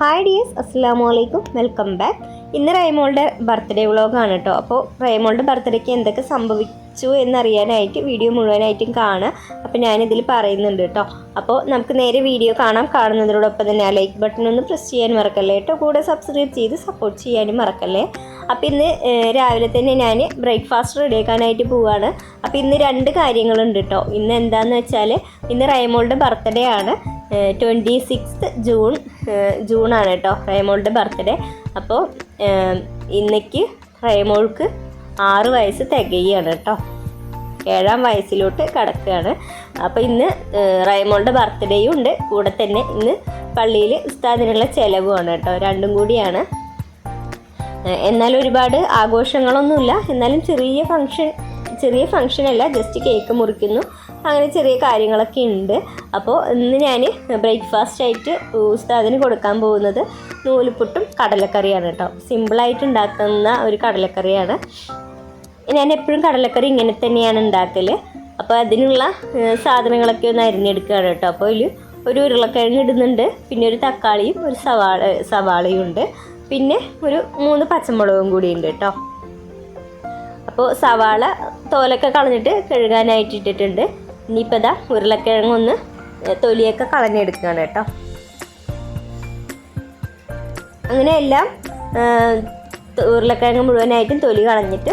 Hi dears അസ്സാം വലൈക്കും welcome back ഇന്ന് റൈമോളുടെ ബർത്ത്ഡേ വ്ളോഗാണ് കേട്ടോ അപ്പോൾ റൈമോളുടെ ബർത്ത്ഡേക്ക് എന്തൊക്കെ സംഭവിച്ചു എന്നറിയാനായിട്ട് വീഡിയോ മുഴുവനായിട്ടും കാണുക. അപ്പോൾ ഞാനിതിൽ പറയുന്നുണ്ട് കേട്ടോ അപ്പോൾ നമുക്ക് നേരെ വീഡിയോ കാണാം. കാണുന്നതിനോടൊപ്പം തന്നെ ആ ലൈക്ക് ബട്ടൺ ഒന്ന് പ്രസ് ചെയ്യാൻ മറക്കല്ലേ കേട്ടോ കൂടെ സബ്സ്ക്രൈബ് ചെയ്ത് സപ്പോർട്ട് ചെയ്യാനും മറക്കല്ലേ. അപ്പോൾ ഇന്ന് രാവിലെ തന്നെ ഞാൻ ബ്രേക്ക്ഫാസ്റ്റ് റെഡിയാക്കാനായിട്ട് പോവുകയാണ് അപ്പോൾ ഇന്ന് രണ്ട് കാര്യങ്ങളുണ്ട് കേട്ടോ ഇന്ന് എന്താണെന്ന് വെച്ചാൽ ഇന്ന് റൈമോളുടെ ബർത്ത്ഡേ ആണ്. ട്വന്റി സിക്സ് ജൂൺ ജൂണാണ് കേട്ടോ റേമോളുടെ ബർത്ത്ഡേ. അപ്പോൾ ഇന്നയ്ക്ക് റൈമോൾക്ക് ആറ് വയസ്സ് തികയാണ് കേട്ടോ. ഏഴാം വയസ്സിലോട്ട് കടക്കുകയാണ്. അപ്പോൾ ഇന്ന് റൈമോളുടെ ബർത്ത്ഡേയും ഉണ്ട്. കൂടെ തന്നെ ഇന്ന് പള്ളിയിൽ ഉസ്താദിനുള്ള ചിലവുമാണ് കേട്ടോ. രണ്ടും കൂടിയാണ്. എന്നാൽ ഒരുപാട് ആഘോഷങ്ങളൊന്നുമില്ല. എന്നാലും ചെറിയ ഫങ്ഷൻ ചെറിയ ഫങ്ഷൻ അല്ല ജസ്റ്റ് കേക്ക് മുറിക്കുന്നു. അങ്ങനെ ചെറിയ കാര്യങ്ങളൊക്കെ ഉണ്ട്. അപ്പോൾ ഇന്ന് ഞാൻ ബ്രേക്ക്ഫാസ്റ്റ് ആയിട്ട് ഉസ്താദിന് കൊടുക്കാൻ പോകുന്നത് നൂലുപുട്ടും കടലക്കറിയാണ് കേട്ടോ. സിമ്പിളായിട്ട് ഉണ്ടാക്കുന്ന ഒരു കടലക്കറിയാണ്. ഞാൻ എപ്പോഴും കടലക്കറി ഇങ്ങനെ തന്നെയാണ് ഉണ്ടാക്കൽ അപ്പോൾ അതിനുള്ള സാധനങ്ങളൊക്കെ ഒന്ന് അരിഞ്ഞെടുക്കുകയാണ് കേട്ടോ. അപ്പോൾ അതിൽ ഒരു ഉരുളക്കിഴങ്ങ് ഇടുന്നുണ്ട്. പിന്നെ ഒരു തക്കാളിയും ഒരു സവാള സവാളയും ഉണ്ട്. പിന്നെ ഒരു മൂന്ന് പച്ചമുളകും കൂടി ഉണ്ട് കേട്ടോ. അപ്പോൾ സവാള തോലൊക്കെ കളഞ്ഞിട്ട് കഴുകാനായിട്ട് ഇട്ടിട്ടുണ്ട്. ഇനിയിപ്പോൾ ഇതാ ഉരുളക്കിഴങ്ങ് ഒന്ന് ഏഹ്, തൊലിയൊക്കെ കളഞ്ഞെടുക്കുകയാണ് കേട്ടോ. അങ്ങനെ എല്ലാം ഉരുളക്കിഴങ്ങ് മുഴുവനായിട്ടും തൊലി കളഞ്ഞിട്ട്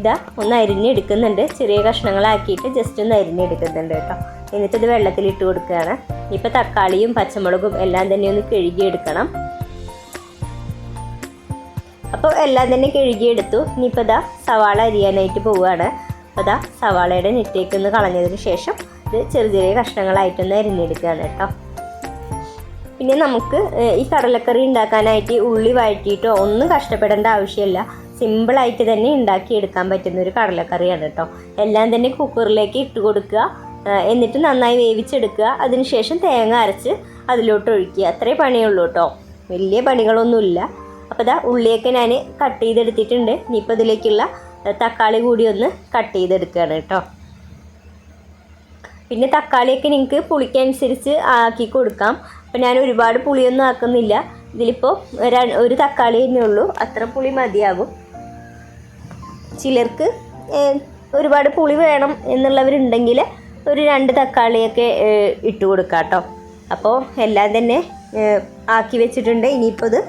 ഇതാ ഒന്ന് അരിഞ്ഞെടുക്കുന്നുണ്ട്. ചെറിയ കഷ്ണങ്ങളാക്കിയിട്ട് ജസ്റ്റ് ഒന്ന് അരിഞ്ഞെടുക്കുന്നുണ്ട് കേട്ടോ. എന്നിട്ട് വെള്ളത്തിൽ ഇട്ട് കൊടുക്കുകയാണ്. ഇപ്പോൾ തക്കാളിയും പച്ചമുളകും എല്ലാം തന്നെ ഒന്ന് കഴുകിയെടുക്കണം. അപ്പോൾ എല്ലാം തന്നെ കഴുകിയെടുത്തു. ഇനിയിപ്പോൾ ഇതാ സവാള അരിയാനായിട്ട് പോവുകയാണ്. അപ്പോൾ ഇതാ സവാളയുടെ നെറ്റേക്ക് ഒന്ന് കളഞ്ഞതിന് ശേഷം ഇത് ചെറിയ ചെറിയ കഷ്ണങ്ങളായിട്ടൊന്ന് അരിഞ്ഞെടുക്കുകയാണ് കേട്ടോ. പിന്നെ നമുക്ക് ഈ കടലക്കറി ഉണ്ടാക്കാനായിട്ട് ഉള്ളി വഴറ്റിയിട്ടോ ഒന്നും കഷ്ടപ്പെടേണ്ട ആവശ്യമില്ല. സിമ്പിളായിട്ട് തന്നെ ഉണ്ടാക്കിയെടുക്കാൻ പറ്റുന്ന ഒരു കടലക്കറിയാണ് കേട്ടോ. എല്ലാം തന്നെ കുക്കറിലേക്ക് ഇട്ട് കൊടുക്കുക എന്നിട്ട് നന്നായി വേവിച്ചെടുക്കുക. അതിനുശേഷം തേങ്ങ അരച്ച് അതിലോട്ട് ഒഴിക്കുക. അത്രേ പണിയുള്ളൂ കേട്ടോ. വലിയ പണികളൊന്നുമില്ല. അപ്പോൾ ഇതാ ഉള്ളിയൊക്കെ ഞാൻ കട്ട് ചെയ്തെടുത്തിട്ടുണ്ട്. ഇനിയിപ്പോൾ ഇതിലേക്കുള്ള തക്കാളി കൂടി ഒന്ന് കട്ട് ചെയ്തെടുക്കുകയാണ് കേട്ടോ. പിന്നെ തക്കാളിയൊക്കെ നിങ്ങൾക്ക് പുളിക്കനുസരിച്ച് ആക്കി കൊടുക്കാം. അപ്പം ഞാൻ ഒരുപാട് പുളിയൊന്നും ആക്കുന്നില്ല. ഇതിലിപ്പോൾ ഒരു തക്കാളി തന്നെ ഉള്ളൂ. അത്ര പുളി മതിയാകും. ചിലർക്ക് ഒരുപാട് പുളി വേണം എന്നുള്ളവരുണ്ടെങ്കിൽ ഒരു രണ്ട് തക്കാളിയൊക്കെ ഇട്ട് കൊടുക്കാം കേട്ടോ. അപ്പോൾ എല്ലാം തന്നെ ആക്കി വെച്ചിട്ടുണ്ട്. ഇനിയിപ്പോൾ ഇത്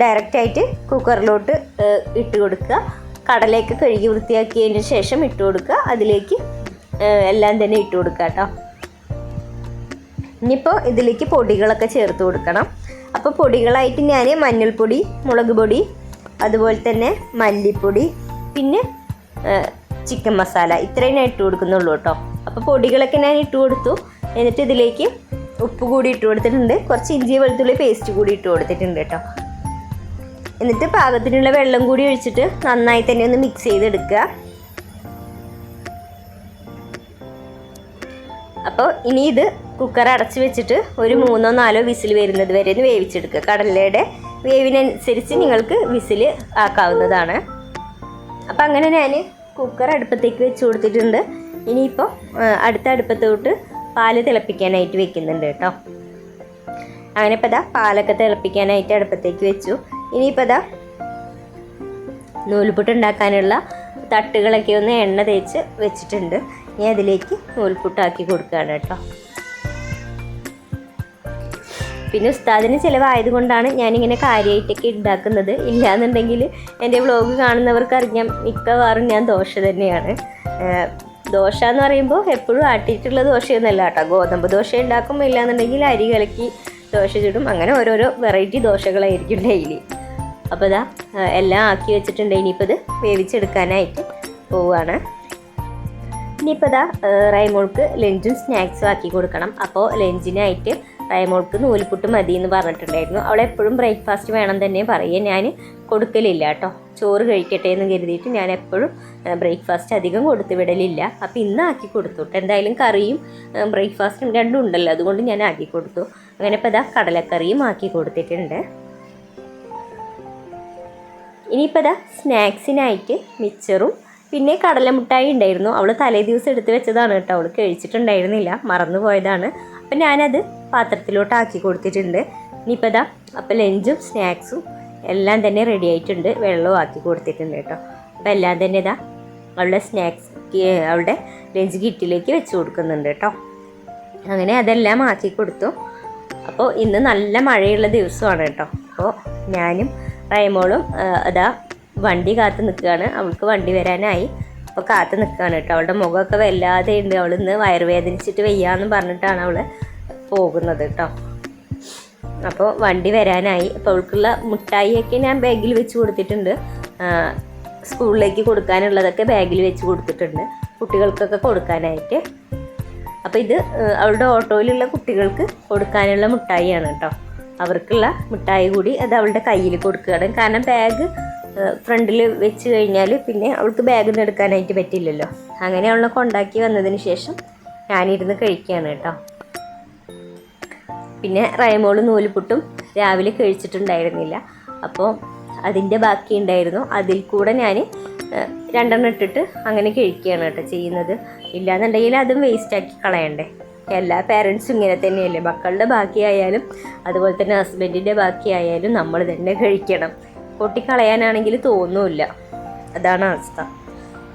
ഡയറക്റ്റായിട്ട് കുക്കറിലോട്ട് ഇട്ട് കൊടുക്കുക. കടലയൊക്കെ കഴുകി വൃത്തിയാക്കിയതിന് ശേഷം ഇട്ട് കൊടുക്കുക. അതിലേക്ക് എല്ലാം തന്നെ ഇട്ട് കൊടുക്കുക കേട്ടോ. ഇനിയിപ്പോൾ ഇതിലേക്ക് പൊടികളൊക്കെ ചേർത്ത് കൊടുക്കണം. അപ്പോൾ പൊടികളായിട്ട് ഞാൻ മഞ്ഞൾപ്പൊടി മുളക് പൊടി അതുപോലെ തന്നെ മല്ലിപ്പൊടി പിന്നെ ചിക്കൻ മസാല ഇത്രയും ഞാൻ ഇട്ട് കൊടുക്കുന്നുള്ളൂ കേട്ടോ. അപ്പോൾ പൊടികളൊക്കെ ഞാൻ ഇട്ട് കൊടുത്തു. എന്നിട്ട് ഇതിലേക്ക് ഉപ്പ് കൂടി ഇട്ട് കൊടുത്തിട്ടുണ്ട്. കുറച്ച് ഇഞ്ചി വെളുത്തുള്ളി പേസ്റ്റ് കൂടി ഇട്ട് കൊടുത്തിട്ടുണ്ട് കേട്ടോ. എന്നിട്ട് പാകത്തിനുള്ള വെള്ളം കൂടി ഒഴിച്ചിട്ട് നന്നായി തന്നെ ഒന്ന് മിക്സ് ചെയ്തെടുക്കുക. അപ്പോൾ ഇനി ഇത് കുക്കർ അടച്ച് വെച്ചിട്ട് ഒരു മൂന്നോ നാലോ വിസിൽ വരുന്നത് വരെ ഒന്ന് വേവിച്ചെടുക്കുക. കടലയുടെ വേവിനനുസരിച്ച് നിങ്ങൾക്ക് വിസിൽ ആക്കാവുന്നതാണ്. അപ്പം അങ്ങനെ ഞാൻ കുക്കർ അടുപ്പത്തേക്ക് വെച്ച് കൊടുത്തിട്ടുണ്ട്. ഇനിയിപ്പോൾ അടുത്ത അടുപ്പത്തോട്ട് പാൽ തിളപ്പിക്കാനായിട്ട് വെക്കുന്നുണ്ട് കേട്ടോ. അങ്ങനെ ഇപ്പോൾ ഇതാ പാലൊക്കെ തിളപ്പിക്കാനായിട്ട് അടുപ്പത്തേക്ക് വെച്ചു. ഇനിയിപ്പോൾ ഇതാ നൂൽപുട്ട് ഉണ്ടാക്കാനുള്ള തട്ടുകളൊക്കെ ഒന്ന് എണ്ണ തേച്ച് വെച്ചിട്ടുണ്ട്. ഇനി അതിലേക്ക് നൂൽപുട്ടാക്കി കൊടുക്കുകയാണ് കേട്ടോ. പിന്നെ ഉസ്താദിന് ചിലവായതുകൊണ്ടാണ് ഞാനിങ്ങനെ കാര്യമായിട്ടൊക്കെ ഉണ്ടാക്കുന്നത്. ഇല്ലാന്നുണ്ടെങ്കിൽ എന്റെ വ്ളോഗ് കാണുന്നവർക്ക് അറിയാം മിക്കവാറും ഞാൻ ദോശ തന്നെയാണ്. ദോശ എന്ന് പറയുമ്പോൾ എപ്പോഴും ആട്ടിയിട്ടുള്ള ദോശയൊന്നുമല്ല കേട്ടോ. ഗോതമ്പ് ദോശ ഉണ്ടാക്കും ഇല്ലാന്നുണ്ടെങ്കിൽ അരി കലക്കി ദോശ ചുടും. അങ്ങനെ ഓരോരോ വെറൈറ്റി ദോശകളായിരിക്കും ഡെയിലി. അപ്പോൾ ഇതാ എല്ലാം ആക്കി വെച്ചിട്ടുണ്ട്. ഇനിയിപ്പോൾ ഇത് വേവിച്ചെടുക്കാനായിട്ട് പോവുകയാണ് ഇനിയിപ്പോൾ ഇതാ റൈമോൾക്ക് ലഞ്ചും സ്നാക്സും ആക്കി കൊടുക്കണം. അപ്പോൾ ലഞ്ചിനായിട്ട് റൈമോൾക്ക് നൂൽപുട്ട് മതി എന്ന് പറഞ്ഞിട്ടുണ്ടായിരുന്നു. അവൾ എപ്പോഴും ബ്രേക്ക്ഫാസ്റ്റ് വേണം തന്നെ പറയുക ഞാൻ കൊടുക്കലില്ല കേട്ടോ. ചോറ് കഴിക്കട്ടെ എന്ന് കരുതിയിട്ട് ഞാൻ എപ്പോഴും ബ്രേക്ക്ഫാസ്റ്റ് അധികം കൊടുത്തു വിടലില്ല. അപ്പോൾ ഇന്ന് ആക്കി കൊടുത്തു കേട്ടോ. എന്തായാലും കറിയും ബ്രേക്ക്ഫാസ്റ്റും രണ്ടും ഉണ്ടല്ലോ. അതുകൊണ്ട് ഞാൻ ആക്കി കൊടുത്തു. അങ്ങനെ ഇപ്പോൾ ഇതാ കടലക്കറിയും ആക്കി കൊടുത്തിട്ടുണ്ട്. ഇനിയിപ്പോൾ ഇതാ സ്നാക്സിനായിട്ട് മിച്ചറും പിന്നെ കടലമുട്ടായി ഉണ്ടായിരുന്നു. അവൾ തലേ ദിവസം എടുത്ത് വെച്ചതാണ് കേട്ടോ. അവൾ കഴിച്ചിട്ടുണ്ടായിരുന്നില്ല. മറന്നു പോയതാണ്. അപ്പം ഞാനത് പാത്രത്തിലോട്ട് ആക്കി കൊടുത്തിട്ടുണ്ട്. ഇനിയിപ്പോൾ ഇതാ അപ്പോൾ ലഞ്ചും സ്നാക്സും എല്ലാം തന്നെ റെഡി ആയിട്ടുണ്ട്. വെള്ളവും ആക്കി കൊടുത്തിട്ടുണ്ട് കേട്ടോ. അപ്പോൾ എല്ലാം തന്നെ ഇതാ അവളുടെ സ്നാക്സ് അവളുടെ ലഞ്ച് കിറ്റിലേക്ക് വെച്ച് കൊടുക്കുന്നുണ്ട് കേട്ടോ. അങ്ങനെ അതെല്ലാം ആക്കി കൊടുത്തു. അപ്പോൾ ഇന്ന് നല്ല മഴയുള്ള ദിവസമാണ് കേട്ടോ. അപ്പോൾ ഞാനും റൈമോളും അതാ വണ്ടി കാത്തു നിൽക്കുകയാണ്. അവൾക്ക് വണ്ടി വരാനായി. അപ്പോൾ കാത്തു നിൽക്കുകയാണ് കേട്ടോ. അവളുടെ മുഖമൊക്കെ വല്ലാതെ ഉണ്ട്. അവൾ ഇന്ന് വയറുവേദനിച്ചിട്ട് വയ്യാന്ന് പറഞ്ഞിട്ടാണ് അവൾ പോകുന്നത് കേട്ടോ. അപ്പോൾ വണ്ടി വരാനായി. അപ്പോൾ അവൾക്കുള്ള മുട്ടായിയൊക്കെ ഞാൻ ബാഗിൽ വെച്ച് കൊടുത്തിട്ടുണ്ട്. സ്കൂളിലേക്ക് കൊടുക്കാനുള്ളതൊക്കെ ബാഗിൽ വെച്ച് കൊടുത്തിട്ടുണ്ട്. കുട്ടികൾക്കൊക്കെ കൊടുക്കാനായിട്ട്. അപ്പോൾ ഇത് അവളുടെ ഓട്ടോയിലുള്ള കുട്ടികൾക്ക് കൊടുക്കാനുള്ള മുട്ടായിയാണ് കേട്ടോ. അവർക്കുള്ള മിഠായി കൂടി അത് അവളുടെ കയ്യിൽ കൊടുക്കുകയാണ്. കാരണം ബാഗ് ഫ്രണ്ടിൽ വെച്ച് കഴിഞ്ഞാൽ പിന്നെ അവൾക്ക് ബാഗിൽ നിന്ന് എടുക്കാനായിട്ട് പറ്റില്ലല്ലോ. അങ്ങനെ അവളെ കൊണ്ടാക്കി വന്നതിന് ശേഷം ഞാനിരുന്ന് കഴിക്കുകയാണ് കേട്ടോ. പിന്നെ റയമോൾ നൂലുപുട്ടും രാവിലെ കഴിച്ചിട്ടുണ്ടായിരുന്നില്ല. അപ്പോൾ അതിന്റെ ബാക്കി ഉണ്ടായിരുന്നു. അതിൽ കൂടെ ഞാൻ രണ്ടെണ്ണം ഇട്ടിട്ട് അങ്ങനെ കഴിക്കുകയാണ് കേട്ടോ ചെയ്യുന്നത്. ഇല്ലാന്നുണ്ടെങ്കിൽ അതും വേസ്റ്റാക്കി കളയണ്ടേ. എല്ലാ പേരൻസും ഇങ്ങനെ തന്നെയല്ലേ? മക്കളുടെ ബാക്കിയായാലും അതുപോലെ തന്നെ ഹസ്ബൻഡിന്റെ ബാക്കിയായാലും നമ്മൾ തന്നെ കഴിക്കണം. പൊട്ടിക്കളയാനാണെങ്കിൽ തോന്നുമില്ല അതാണ് അവസ്ഥ.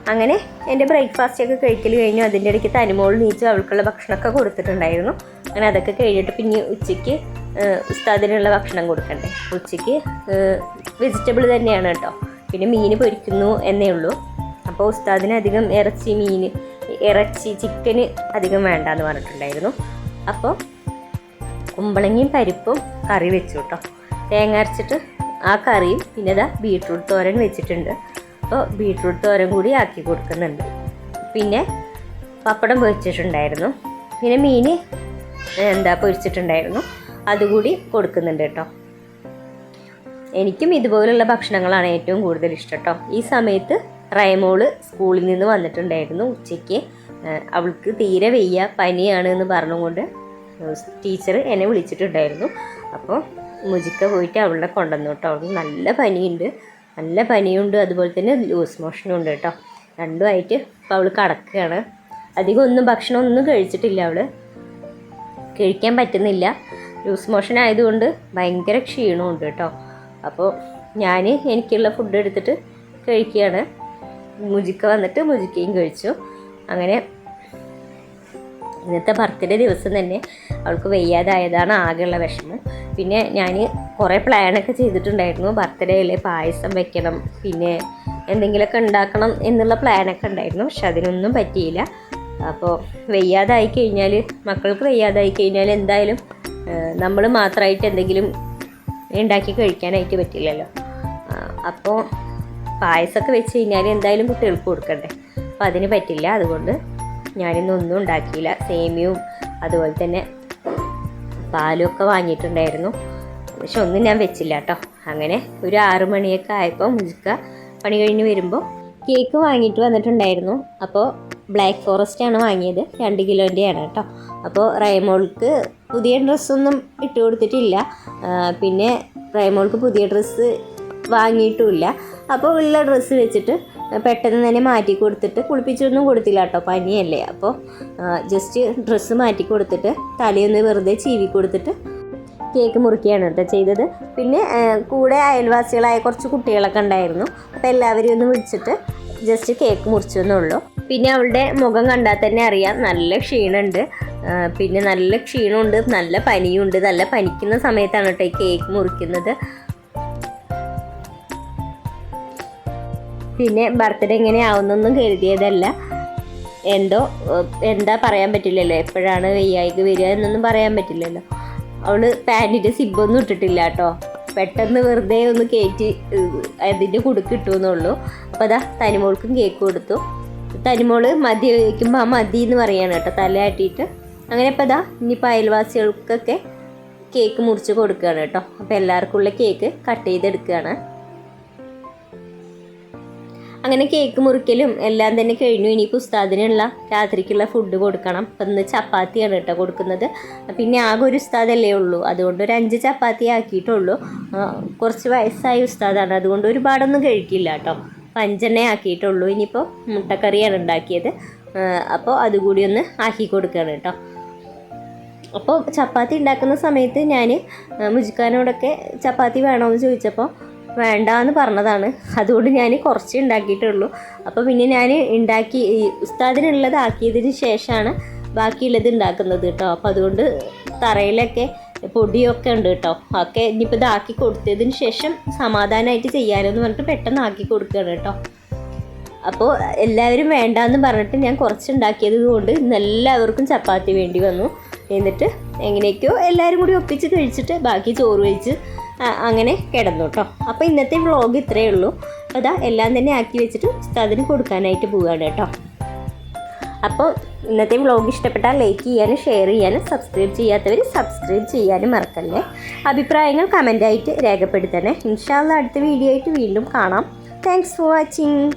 അങ്ങനെ എന്റെ ബ്രേക്ക്ഫാസ്റ്റൊക്കെ കഴിക്കൽ കഴിഞ്ഞു. അതിന്റെ ഇടയ്ക്ക് തനിമോൾ നീച്ച് അവൾക്കുള്ള ഭക്ഷണമൊക്കെ കൊടുത്തിട്ടുണ്ടായിരുന്നു. അങ്ങനെ അതൊക്കെ കഴിഞ്ഞിട്ട് പിന്നെ ഉച്ചയ്ക്ക് ഉസ്താദിനുള്ള ഭക്ഷണം കൊടുക്കണ്ടേ? ഉച്ചയ്ക്ക് വെജിറ്റബിൾ തന്നെയാണ് കേട്ടോ. പിന്നെ മീൻ പൊരിക്കുന്നു എന്നേ ഉള്ളൂ. അപ്പോൾ ഉസ്താദിന് അധികം ഇറച്ചി മീൻ ഇറച്ചി ചിക്കന് അധികം വേണ്ട എന്ന് പറഞ്ഞിട്ടുണ്ടായിരുന്നു. അപ്പോൾ കുമ്പളങ്ങിയും പരിപ്പും കറി വെച്ചു കേട്ടോ തേങ്ങ അരച്ചിട്ട് ആ കറിയും പിന്നെ ഇതാ ബീട്രൂട്ട് തോരൻ വെച്ചിട്ടുണ്ട്. അപ്പോൾ ബീട്രൂട്ട് തോരൻ കൂടി ആക്കി കൊടുക്കുന്നുണ്ട്. പിന്നെ പപ്പടം പൊരിച്ചിട്ടുണ്ടായിരുന്നു. പിന്നെ മീൻ എന്താ പൊരിച്ചിട്ടുണ്ടായിരുന്നു. അതുകൂടി കൊടുക്കുന്നുണ്ട് കേട്ടോ എനിക്കും ഇതുപോലുള്ള ഭക്ഷണങ്ങളാണ് ഏറ്റവും കൂടുതൽ ഇഷ്ടം കേട്ടോ ഈ സമയത്ത് റൈമോൾ സ്കൂളിൽ നിന്ന് വന്നിട്ടുണ്ടായിരുന്നു ഉച്ചയ്ക്ക്. അവൾക്ക് തീരെ വയ്യ പനിയാണ് എന്ന് പറഞ്ഞുകൊണ്ട് ടീച്ചർ എന്നെ വിളിച്ചിട്ടുണ്ടായിരുന്നു. അപ്പോൾ മുജിക്ക പോയിട്ട് അവളെ കൊണ്ടുവന്നു കേട്ടോ. അവൾക്ക് നല്ല പനിയുണ്ട്. നല്ല പനിയുണ്ട്. അതുപോലെ തന്നെ ലൂസ് മോഷനും ഉണ്ട് കേട്ടോ. രണ്ടുമായിട്ട് ഇപ്പോൾ അവൾ കിടക്കുകയാണ്. അധികം ഒന്നും ഭക്ഷണം ഒന്നും കഴിച്ചിട്ടില്ല അവൾ കഴിക്കാൻ പറ്റുന്നില്ല. ലൂസ് മോഷൻ ആയതുകൊണ്ട് ഭയങ്കര ക്ഷീണമുണ്ട് കേട്ടോ. അപ്പോൾ ഞാൻ എനിക്കുള്ള ഫുഡ് എടുത്തിട്ട് കഴിക്കുകയാണ്. മുജിക്ക വന്നിട്ട് മുജിക്കയും കഴിച്ചു. അങ്ങനെ ഇന്നത്തെ ബർത്ത്ഡേ ദിവസം തന്നെ അവൾക്ക് വയ്യാതായതാണ് ആകെയുള്ള വിഷമം. പിന്നെ ഞാൻ കുറേ പ്ലാനൊക്കെ ചെയ്തിട്ടുണ്ടായിരുന്നു. ബർത്ത്ഡേയിൽ പായസം വെക്കണം പിന്നെ എന്തെങ്കിലുമൊക്കെ ഉണ്ടാക്കണം എന്നുള്ള പ്ലാനൊക്കെ ഉണ്ടായിരുന്നു. പക്ഷെ അതിനൊന്നും പറ്റിയില്ല. അപ്പോൾ വയ്യാതായി കഴിഞ്ഞാൽ മക്കൾക്ക് വയ്യാതായി കഴിഞ്ഞാൽ എന്തായാലും നമ്മൾ മാത്രമായിട്ട് എന്തെങ്കിലും ഉണ്ടാക്കി കഴിക്കാനായിട്ട് പറ്റില്ലല്ലോ. അപ്പോൾ പായസമൊക്കെ വെച്ച് കഴിഞ്ഞാൽ എന്തായാലും കുട്ടികൾക്ക് കൊടുക്കണ്ടേ? അപ്പോൾ അതിന് പറ്റില്ല. അതുകൊണ്ട് ഞാനിന്നൊന്നും ഉണ്ടാക്കിയില്ല. സേമിയവും അതുപോലെ തന്നെ പാലും ഒക്കെ വാങ്ങിയിട്ടുണ്ടായിരുന്നു. പക്ഷെ ഒന്നും ഞാൻ വെച്ചില്ല കേട്ടോ. അങ്ങനെ ഒരു ആറു മണിയൊക്കെ ആയപ്പോൾ മുജിക്ക പണി കഴിഞ്ഞ് വരുമ്പോൾ കേക്ക് വാങ്ങിയിട്ട് വന്നിട്ടുണ്ടായിരുന്നു. അപ്പോൾ ബ്ലാക്ക് ഫോറസ്റ്റ് ആണ് വാങ്ങിയത്. രണ്ട് കിലോന്റെയാണ് കേട്ടോ. അപ്പോൾ റൈമോൾക്ക് പുതിയ ഡ്രസ്സൊന്നും ഇട്ട് കൊടുത്തിട്ടില്ല. പിന്നെ റൈമോൾക്ക് പുതിയ ഡ്രസ്സ് വാങ്ങിയിട്ടുമില്ല. അപ്പോൾ ഉള്ള ഡ്രസ്സ് വെച്ചിട്ട് പെട്ടെന്ന് തന്നെ മാറ്റി കൊടുത്തിട്ട് കുളിപ്പിച്ചൊന്നും കൊടുത്തില്ല കേട്ടോ പനിയല്ലേ. അപ്പോൾ ജസ്റ്റ് ഡ്രസ്സ് മാറ്റി കൊടുത്തിട്ട് തലയൊന്ന് വെറുതെ ചീവി കൊടുത്തിട്ട് കേക്ക് മുറിക്കുകയാണ് കേട്ടോ ചെയ്തത്. പിന്നെ കൂടെ അയൽവാസികളായ കുറച്ച് കുട്ടികളൊക്കെ ഉണ്ടായിരുന്നു. അപ്പോൾ എല്ലാവരെയും ഒന്ന് വിളിച്ചിട്ട് ജസ്റ്റ് കേക്ക് മുറിച്ചെന്നുള്ളൂ പിന്നെ അവളുടെ മുഖം കണ്ടാൽ തന്നെ അറിയാം നല്ല ക്ഷീണമുണ്ട്. പിന്നെ നല്ല ക്ഷീണമുണ്ട് നല്ല പനിയുണ്ട്. നല്ല പനിക്കുന്ന സമയത്താണ് കേട്ടോ ഈ കേക്ക് മുറിക്കുന്നത്. പിന്നെ ബർത്ത്ഡേ എങ്ങനെ ആവുന്നൊന്നും കരുതിയതല്ല. എന്തോ എന്താ പറയാൻ പറ്റില്ലല്ലോ. എപ്പോഴാണ് വെയ്യായിക്ക് വരിക എന്നൊന്നും പറയാൻ പറ്റില്ലല്ലോ. അവൾ പാന്റിന്റെ സിബൊന്നും ഇട്ടിട്ടില്ല കേട്ടോ. പെട്ടെന്ന് വെറുതെ ഒന്ന് കയറ്റി അതിന്റെ കുടുക്ക് കിട്ടുമെന്നുള്ളൂ അപ്പോൾ അതാ തനിമോൾക്കും കേക്ക് കൊടുത്തു. തനിമോൾ മതി വയ്ക്കുമ്പോൾ ആ മതി എന്ന് പറയാണ് കേട്ടോ തലയാട്ടിയിട്ട് അങ്ങനെ ഇപ്പോൾ അതാ ഇനിയിപ്പോൾ അയൽവാസികൾക്കൊക്കെ കേക്ക് മുറിച്ച് കൊടുക്കുകയാണ് കേട്ടോ. അപ്പോൾ എല്ലാവർക്കും ഉള്ള കേക്ക് കട്ട് ചെയ്തെടുക്കുകയാണ്. അങ്ങനെ കേക്ക് മുറിക്കലും എല്ലാം തന്നെ കഴിഞ്ഞു. ഇനി ഉസ്താദിനുള്ള രാത്രിക്കുള്ള ഫുഡ് കൊടുക്കണം. അപ്പം ഇന്ന് ചപ്പാത്തിയാണ് കേട്ടോ കൊടുക്കുന്നത്. പിന്നെ ആകെ ഒരു ഉസ്താദല്ലേ ഉള്ളൂ. അതുകൊണ്ട് ഒരു അഞ്ച് ചപ്പാത്തി ആക്കിയിട്ടുള്ളൂ. കുറച്ച് വയസ്സായ ഉസ്താദാണ്. അതുകൊണ്ട് ഒരുപാടൊന്നും കഴിക്കില്ല കേട്ടോ. അപ്പം അഞ്ചെണ്ണേ ആക്കിയിട്ടുള്ളൂ. ഇനിയിപ്പോൾ മുട്ടക്കറിയാണ് ഉണ്ടാക്കിയത്. അപ്പോൾ അതുകൂടി ഒന്ന് ആക്കി കൊടുക്കുകയാണ് കേട്ടോ. അപ്പോൾ ചപ്പാത്തി ഉണ്ടാക്കുന്ന സമയത്ത് ഞാൻ മുജിക്കാനോടൊക്കെ ചപ്പാത്തി വേണമെന്ന് ചോദിച്ചപ്പോൾ വേണ്ടാന്ന് പറഞ്ഞതാണ്. അതുകൊണ്ട് ഞാൻ കുറച്ച് ഉണ്ടാക്കിയിട്ടുള്ളൂ. അപ്പോൾ പിന്നെ ഞാൻ ഉണ്ടാക്കി ഉസ്താദിനുള്ളതാക്കിയതിന് ശേഷമാണ് ബാക്കിയുള്ളത് ഉണ്ടാക്കുന്നത് കേട്ടോ. അപ്പോൾ അതുകൊണ്ട് തറയിലൊക്കെ പൊടിയൊക്കെ ഉണ്ട് കേട്ടോ. ഒക്കെ ഇനിയിപ്പോൾ ഇതാക്കി കൊടുത്തതിന് ശേഷം സമാധാനമായിട്ട് ചെയ്യാനെന്ന് പറഞ്ഞിട്ട് പെട്ടെന്ന് ആക്കി കൊടുക്കുകയാണ് കേട്ടോ. അപ്പോൾ എല്ലാവരും വേണ്ടാന്ന് പറഞ്ഞിട്ട് ഞാൻ കുറച്ച് ഉണ്ടാക്കിയത് കൊണ്ട് എല്ലാവർക്കും ചപ്പാത്തി വേണ്ടി വന്നു. എന്നിട്ട് എങ്ങനെയൊക്കെയോ എല്ലാവരും കൂടി ഒപ്പിച്ച് കഴിച്ചിട്ട് ബാക്കി ചോറ് കഴിച്ച് അങ്ങനെ കിടന്നു കേട്ടോ. അപ്പോൾ ഇന്നത്തെ വ്ളോഗ് ഇത്രയേ ഉള്ളൂ. അതാ എല്ലാം തന്നെ ആക്കി വെച്ചിട്ട് ഉസ്താദിന് കൊടുക്കാനായിട്ട് പോവുകയാണ് കേട്ടോ. അപ്പോൾ ഇന്നത്തെ വ്ളോഗ് ഇഷ്ടപ്പെട്ടാൽ ലൈക്ക് ചെയ്യാനും ഷെയർ ചെയ്യാനും സബ്സ്ക്രൈബ് ചെയ്യാത്തവർ സബ്സ്ക്രൈബ് ചെയ്യാനും മറക്കല്ലേ. അഭിപ്രായങ്ങൾ കമന്റായിട്ട് രേഖപ്പെടുത്തണേ. ഇൻഷാല്ല അടുത്ത വീഡിയോ ആയിട്ട് വീണ്ടും കാണാം. Thanks for watching